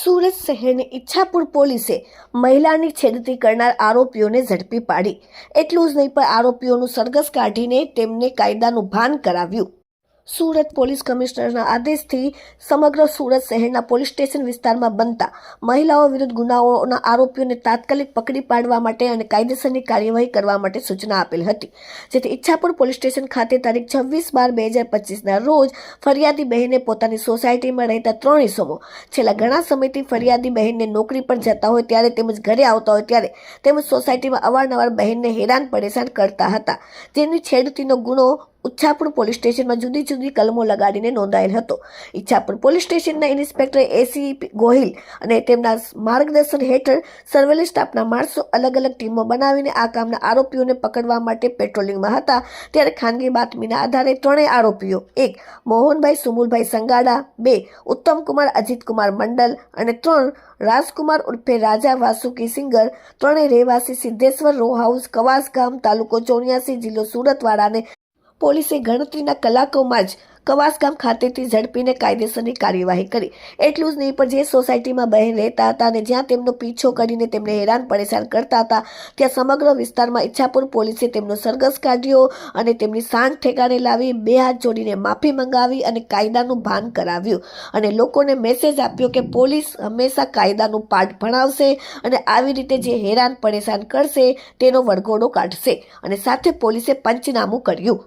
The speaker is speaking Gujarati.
સુરત શહેરની ઈચ્છાપુર પોલીસે મહિલાની છેડતી કરનાર આરોપીઓને ઝડપી પાડી. એટલું જ નહીં, પણ આરોપીઓનું સરઘસ કાઢીને તેમને કાયદાનું ભાન કરાવ્યું. સુરત પોલીસ કમિશનરના આદેશથી સમગ્ર સુરત શહેરના પોલીસ સ્ટેશન વિસ્તારમાં બનતા મહિલાઓ વિરુદ્ધ ગુનાઓના આરોપીઓને તાત્કાલિક પકડી પાડવા માટે અને કાયદેસરની કાર્યવાહી કરવા માટે સૂચના આપેલ હતી. જેથી ઈચ્છાપુર પોલીસ સ્ટેશન ખાતે તારીખ છવ્વીસ બાર બે હજાર પચીસના રોજ ફરિયાદી બહેને પોતાની સોસાયટીમાં રહેતા ત્રણ ઇસમો છેલ્લા ઘણા સમયથી ફરિયાદી બહેનને નોકરી પર જતા હોય ત્યારે તેમજ ઘરે આવતા હોય ત્યારે તેમજ સોસાયટીમાં અવારનવાર બહેનને હેરાન પરેશાન કરતા હતા. જેની છેડતીનો ગુનો ઉચ્છાપુર પોલીસ સ્ટેશનમાં જુદી જુદી કલમો લગાડીને નોંધાયેલ હતો. ઈચ્છાપુર પોલીસ સ્ટેશનના ઇન્સ્પેક્ટર એસી ગોહિલ અને તેમના માર્ગદર્શન હેઠળ સર્વેલન્સ સ્ટાફના માણસો અલગ અલગ ટીમો બનાવીને આ કામના આરોપીઓને પકડવા માટે પેટ્રોલિંગમાં હતા. ત્યારે ખાનગી બાતમીના આધારે ત્રણેય આરોપીઓ, એક મોહનભાઈ, સુમુલભાઈ સંગાડા, બે ઉત્તમકુમાર, અજીતકુમાર મંડલ અને ત્રણ રાજકુમાર ઉર્ફે રાજા વાસુકી સિંગર, ત્રણેય રહેવાસી સિદ્ધેશ્વર રો હાઉસ, કવાસ ગામ, તાલુકો ચોર્યાસી, જિલ્લો સુરતવાળાને પોલીસે ગણતરીના કલાકોમાં જ કવાસગામ ખાતેથી ઝડપીને કાયદેસરની કાર્યવાહી કરી. એટલું જ નહીં, પણ જે સોસાયટીમાં બહેન રહેતા હતા અને જ્યાં તેમનો પીછો કરીને તેમને હેરાન પરેશાન કરતા હતા, ત્યાં સમગ્ર વિસ્તારમાં ઈચ્છાપુર પોલીસે તેમનો સરઘસ કાઢ્યો અને તેમની સાંજ ઠેકાણે લાવી બે હાથ જોડીને માફી મંગાવી અને કાયદાનું ભાન કરાવ્યું. અને લોકોને મેસેજ આપ્યો કે પોલીસ હંમેશા કાયદાનું પાઠ ભણાવશે અને આવી રીતે જે હેરાન પરેશાન કરશે, તેનો વળગોડો કાઢશે. અને સાથે પોલીસે પંચનામું કર્યું.